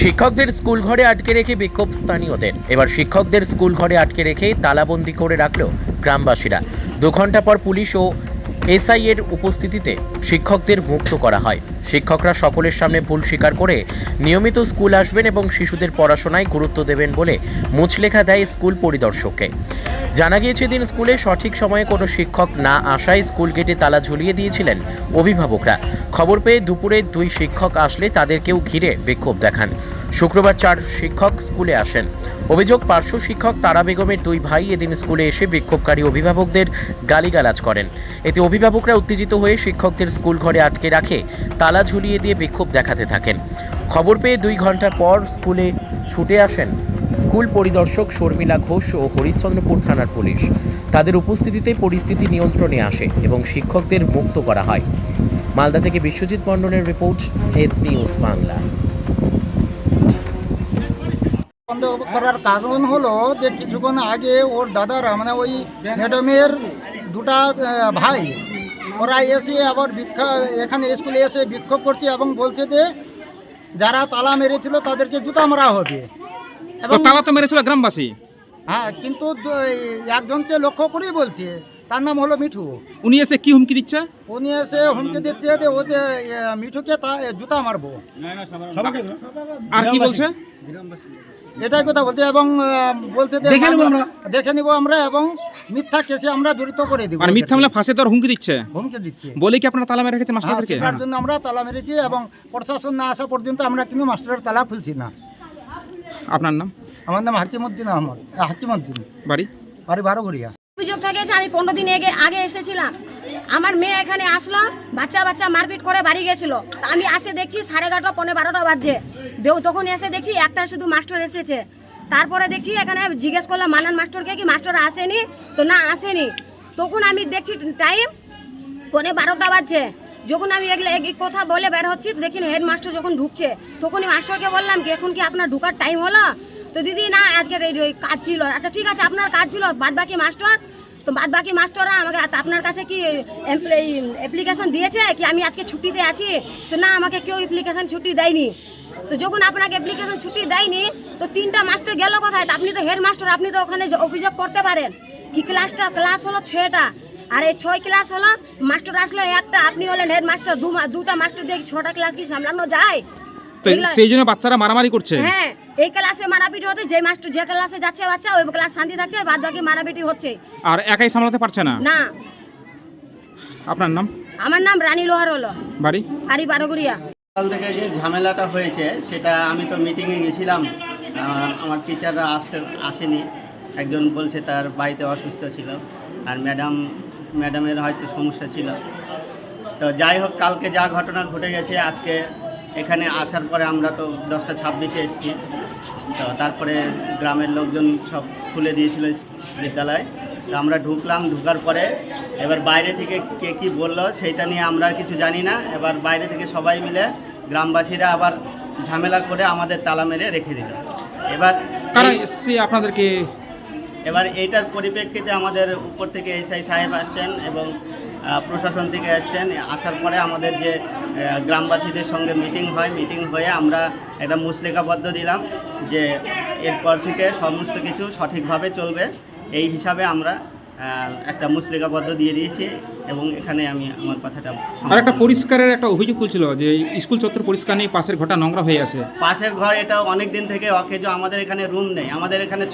শিক্ষকদের স্কুল ঘরে আটকে রেখে বিক্ষোভ স্থানীয়দের। এবার শিক্ষকদের স্কুল ঘরে আটকে রেখে তালাবন্দি করে রাখল গ্রামবাসীরা। দু ঘণ্টা পর পুলিশ ও এসআই এর উপস্থিতিতে শিক্ষকদের মুক্ত করা হয়। শিক্ষকরা সকলের সামনে ভুল স্বীকার করে নিয়মিত স্কুল আসবেন এবং শিশুদের পড়াশোনায় গুরুত্ব দেবেন বলে মুচলেখা দেয় স্কুল পরিদর্শককে। জানা গিয়েছে দিন স্কুলে সঠিক সময়ে কোনো শিক্ষক না আসায় স্কুল গেটে তালা ঝুলিয়ে দিয়েছিলেন অভিভাবকরা। খবর পেয়ে দুপুরে দুই শিক্ষক আসলে তাদেরকেও ঘিরে বিক্ষোভ দেখান। শুক্রবার চার শিক্ষক স্কুলে আসেন। অভিযোগ, পার্শ্ব শিক্ষক তারা বেগমের দুই ভাই এদিন স্কুলে এসে বিক্ষোভকারী অভিভাবকদের গালিগালাজ করেন। এতে অভিভাবকরা উত্তেজিত হয়ে শিক্ষকদের স্কুল ঘরে আটকে রাখে, তালা ঝুলিয়ে দিয়ে বিক্ষোভ দেখাতে থাকেন। খবর পেয়ে দুই ঘণ্টা পর স্কুলে ছুটে আসেন স্কুল পরিদর্শক শর্মিলা ঘোষ ও হরিশ্চন্দ্রপুর থানার পুলিশ। তাদের উপস্থিতিতে পরিস্থিতি নিয়ন্ত্রণে আসে এবং শিক্ষকদের মুক্ত করা হয়। মালদা থেকে বিশ্বজিৎ মণ্ডলের রিপোর্ট, এস নিউজ বাংলা। বন্ধ করার কারণ হলো যে কিছুক্ষণ আগে ওর দাদারা মানে ওই ম্যাডামের দুটা ভাই ওরা এসে আবার বিক্ষোভ এখানে স্কুলে এসে বিক্ষোভ করছে এবং বলছে যে যারা তালা মেরেছিল তাদেরকে জুতা মারা হবে। তো এবং তালা তো মেরেছিল গ্রামবাসী? হ্যাঁ কিন্তু একজনকে লক্ষ্য করেই বলছে তার নাম হলো মিঠু। উনি এসে কি হুমকি দিচ্ছে? উনি এসে হুমকি দিচ্ছে যে ও যে মিঠুকে তা জুতা মারবো। আর কি বলছে? এটাই কথা বলছে এবং বলছে দেখে নেব আমরা। দেখে নিব আমরা এবং মিথ্যা কেসে আমরা জড়িত করে দিব। মানে মিথ্যা মামলা ফাঁসে দেওয়ার হুমকি দিচ্ছে? হুমকি দিচ্ছে। বলে কি আপনারা তালা মেরে রেখেছে হ্যাঁ, মাস্টারদেরকে সেটার জন্য আমরা তালা মেরেছি এবং প্রশাসন না আসা পর্যন্ত আমরা কিন্তু মাস্টারের তালা খুলছি না। আপনার নাম? আমার নাম হাকিমুদ্দিন আহমদ আহ, হাকিমুদ্দিন বাড়ি? বাড়ি বারো ঘুরিয়া অভিযোগ থেকেছে আমি পনেরো দিন আগে আগে এসেছিলাম। আমার মেয়ে এখানে আসলো বাচ্চা বাচ্চা মারপিট করে বাড়ি গেছিল। আমি আসে দেখছি সাড়ে এগারোটা পনেরো বারোটা বাজছে। দেও তখন এসে দেখি একটা শুধু মাস্টার এসেছে। তারপরে দেখি এখানে জিজ্ঞেস করলাম মানান মাস্টারকে কি মাস্টার আসেনি? তো না, আসেনি। তখন আমি দেখছি টাইম পনেরো বারোটা বাজছে। যখন আমি এগুলো এই কথা বলে বের হচ্ছি, তো দেখছি হেড মাস্টার যখন ঢুকছে, তখনই মাস্টারকে বললাম কি, এখন কি আপনার ঢুকার টাইম হলো? তো দিদি, না, আজকে কাজ ছিল। আচ্ছা ঠিক আছে, আপনার কাজ ছিল বাদ বাকি মাস্টার তো বাদ বাকি মাস্টাররা আমাকে আপনার কাছে কি অ্যাপ্লিকেশন দিয়েছে? কি আমি আজকে ছুটিতে আছি? তো না, আমাকে কেউ অ্যাপ্লিকেশন ছুটি দেয়নি। তো যখন আপনাকে অ্যাপ্লিকেশন ছুটি দেয়নি তো তিনটা মাস্টার গেল কোথায়? তা আপনি তো হেড মাস্টার আপনি তো ওখানে অভিযোগ করতে পারেন। কি ক্লাসটা ক্লাস হলো ছয়টা। আর এই ছয় ক্লাস হলো মাস্টার আসলো একটা আপনি হলেন হেড মাস্টার দুটা মাস্টার দিয়ে ছটা ক্লাস কি সামলানো যায়? সেই জন্য বাচ্চারা মারামারি করছে? হ্যাঁ এই ক্লাসে মারাপিটি হতে যে মাস্টার যে ক্লাসে যাচ্ছে বাচ্চা ওই ক্লাস শান্তি থাকছে বাদ বাকি মারাপিটি হচ্ছে। আর একাই সামলাতে পারছে না? না। আপনার নাম? আমার নাম রানী লোহার হলো বাড়ি? বাড়ি বারোগুড়িয়া। সকাল থেকে যে ঝামেলাটা হয়েছে, সেটা আমি তো মিটিংয়ে গেছিলাম। আমার টিচাররা আসতে, আসেনি। একজন বলছে তার বাড়িতে অসুস্থ ছিল। আর ম্যাডাম ম্যাডামের হয়তো সমস্যা ছিল। তো যাই হোক, কালকে যা ঘটনা ঘটে গেছে, আজকে এখানে আসার পরে আমরা তো দশটা ছাব্বিশে এসেছি। তো তারপরে গ্রামের লোকজন সব খুলে দিয়েছিল বিদ্যালয়। তো আমরা ঢুকলাম, ঢুকার পরে এবার বাইরে থেকে কে কি বলল সেইটা নিয়ে আমরা কিছু জানি না। এবার বাইরে থেকে সবাই মিলে গ্রামবাসীরা আবার ঝামেলা করে আমাদের তালা মেরে রেখে দিল। এবার আপনাদেরকে এবার এইটার পরিপ্রেক্ষিতে আমাদের উপর থেকে এসআই সাহেব আসছেন এবং প্রশাসন থেকে আসছেন। আসার পরে আমাদের যে গ্রামবাসীদের সঙ্গে মিটিং হয় মিটিং হয়ে আমরা একটা মুসলেখাবদ্ধ দিলাম যে এরপর থেকে সমস্ত কিছু সঠিকভাবে চলবে। এই হিসাবে আমরা একটা মুসলেখাবদ্ধ দিয়ে দিয়েছে এবং এখানে আমি আমার কথাটা আর একটা পরিষ্কারের একটা অভিযোগ তুলছিল যে স্কুল চত্বর পরিষ্কার নেই পাশের ঘরটা নোংরা হয়ে আছে। পাশের ঘর এটা অনেক দিন থেকে অকেজ আমাদের এখানে রুম নেই। আমাদের এখানে